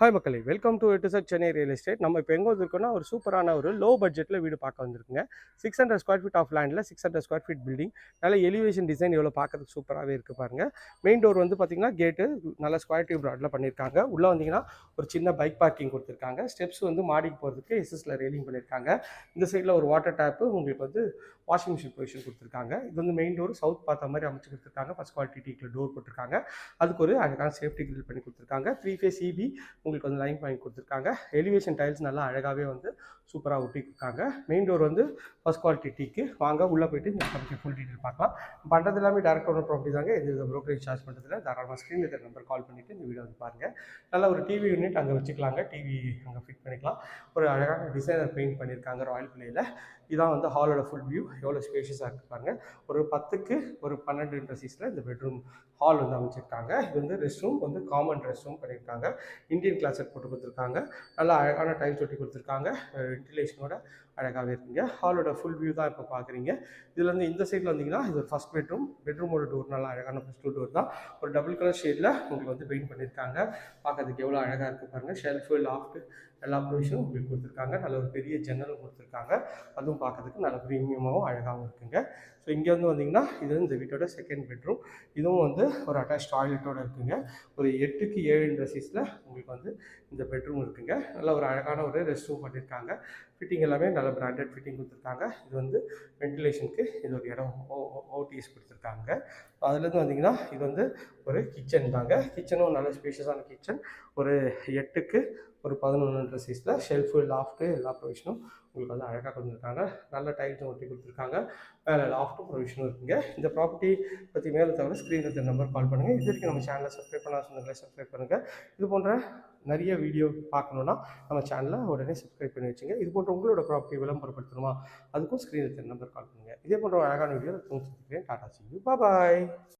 Hi மக்களே welcome to it sir Chennai real estate நம்ம இப்போ எங்கே வந்திருக்கோம்னா ஒரு சூப்பரான ஒரு லோ பட்ஜெட்டில் வீடு பார்க்க வந்திருக்குங்க. Six hundred square feet of லேண்டில் six hundred square feet building நல்ல எலிவேஷன் டிசைன் எவ்வளோ பார்க்கறதுக்கு சூப்பராகவே இருக்குது பாருங்கள் மெயின் டோர் வந்து பார்த்திங்கன்னா கேட்டு நல்ல ஸ்கொயர் டியூப் ராட்டில் பண்ணியிருக்காங்க உள்ளே வந்தீங்கன்னா ஒரு சின்ன பைக் பார்க்கிங் கொடுத்துருக்காங்க. ஸ்டெப்ஸ் வந்து மாடிக்கு போகிறதுக்கு எஸ்எஸ்ல ரெயிலிங் பண்ணியிருக்காங்க இந்த சைடில் ஒரு வாட்டர் டேப்பு உங்களுக்கு வந்து வாஷிங் மிஷின் பொசிஷன் கொடுத்துருக்காங்க. இது வந்து மெயின் டோர் சவுத் பார்த்த மாதிரி அமைச்சு கொடுத்துருக்காங்க. ஃபஸ்ட் குவாலிட்டி டீக்கில் டோர் போட்டிருக்காங்க. அதுக்கு ஒரு அழகான சேஃப்டி கிரில் பண்ணி கொடுத்துருக்காங்க. த்ரீ ஃபேஸ் சிபி உங்களுக்கு வந்து லைன் வாங்கி கொடுத்துருக்காங்க. எலிவேஷன் டைல்ஸ் நல்லா அழகாகவே வந்து சூப்பராக ஒட்டி மெயின் டோர் வந்து ஃபஸ்ட் குவாலிட்டி டீக்கு வாங்க உள்ளே போயிட்டு இந்த கம்பெனி ஃபுல் டீட்டெயில் பார்க்கலாம். பண்ணுறது எல்லாமே டேரக்ட் ஓனர் ப்ராப்பர்ட்டி தாங்க. எந்த ப்ரோக்கரேஜ் சார்ஜ் பண்ணுறதுல தாராளமாக ஸ்க்ரீன் இருக்கிற நம்பர் கால் பண்ணிவிட்டு இந்த வீடியோ வந்து பாருங்கள் நல்ல ஒரு டிவி யூனிட் அங்கே வச்சுக்கலாங்க. டிவி அங்கே ஃபிட் பண்ணிக்கலாம். ஒரு அழகான டிசைனர் பெயிண்ட் பண்ணியிருக்காங்க ராயல் பிளேயில் இதான் வந்து ஹாலோட ஃபுல் வியூ எவ்வளோ ஸ்பேஷியஸாக இருக்குது பாருங்கள் ஒரு பத்துக்கு ஒரு பன்னெண்டு சீஸில் இந்த பெட்ரூம் ஹால் வந்து அமைச்சிருக்காங்க. இது வந்து ரெஸ்ட் ரூம் வந்து காமன் ரெஸ்ட் ரூம் பண்ணியிருக்காங்க இந்தியன் கிளாஸட் போட்டு கொடுத்துருக்காங்க. நல்லா அழகான டைல்ஸ் ஒட்டி கொடுத்துருக்காங்க. வென்டிலேஷனோட அழகாகவே இருக்குங்க. ஹாலோட ஃபுல் வியூ தான் இப்போ பார்க்குறீங்க இதுலேருந்து இந்த சைடில் வந்தீங்கன்னா இது ஒரு ஃபஸ்ட் பெட்ரூம் பெட்ரூமோட டோர் நல்லா அழகான ஃபஸ்ட் டோர் தான். ஒரு டபுள் கலர் ஷேடில் உங்களுக்கு வந்து பெயிண்ட் பண்ணியிருக்காங்க பார்க்கறதுக்கு எவ்வளோ அழகாக இருக்குது பாருங்கள் ஷெல்ஃபு லாஃப்ட்டு எல்லா ப்ரொவிஷனும் உங்களுக்கு கொடுத்துருக்காங்க. நல்ல ஒரு பெரிய ஜன்னலும் கொடுத்துருக்காங்க. அதுவும் பார்க்கறதுக்கு நல்ல ப்ரீமியமாகவும் அழகாகவும் இருக்குங்க. ஸோ இங்கே வந்து வந்தீங்கன்னா இது இந்த வீட்டோட செகண்ட் பெட்ரூம் இதுவும் வந்து ஒரு அட்டாச் டாய்லெட்டோடு இருக்குங்க. ஒரு எட்டுக்கு ஏழு சைஸில் உங்களுக்கு வந்து இந்த பெட்ரூம் இருக்குங்க. நல்ல ஒரு அழகான ஒரு ரெஸ்ட் ரூம் பண்ணியிருக்காங்க ஃபிட்டிங் எல்லாமே நல்ல பிராண்டட் ஃபிட்டிங் கொடுத்துருக்காங்க. இது வந்து வென்டிலேஷனுக்கு இது ஒரு இடம் ஓடிஎஸ் கொடுத்துருக்காங்க. அதுலேருந்து வந்தீங்கன்னா இது வந்து ஒரு கிச்சன் தாங்க. கிச்சனும் நல்ல ஸ்பேஷியஸான கிச்சன் ஒரு எட்டுக்கு ஒரு பதினொன்று சைஸில் ஷெல்ஃபு லாஃப்ட்டு எல்லா ப்ரொவிஷனும் உங்களுக்கு வந்து அழகாக கொடுத்துருக்காங்க. நல்ல டைல்ஸும் ஒட்டி கொடுத்துருக்காங்க. வேறு லாஃப்ட்டும் ப்ரொவிஷனும் இருக்குங்க. இந்த ப்ராப்பர்ட்டி பற்றி மேலே தவிர ஸ்க்ரீனில் இருக்கிற நம்பர் கால் பண்ணுங்கள் இது வரைக்கும் நம்ம சேனலை சப்ஸ்கிரைப் பண்ணால் சொன்னதில்லை சப்ஸ்கிரைப் பண்ணுங்கள் இது போன்ற நிறைய வீடியோ பார்க்கணுன்னா நம்ம சேனலை உடனே சப்ஸ்கிரைப் பண்ணி வச்சுங்க. இது போன்ற உங்களோட ப்ராப்பர்ட்டி விளம்பரப்படுத்தணுமா? அதுக்கும் ஸ்க்ரீனில் இருக்கிற நம்பர் கால் பண்ணுங்கள் இதே போன்ற அழகான வீடியோ டாடா சி பா பாய்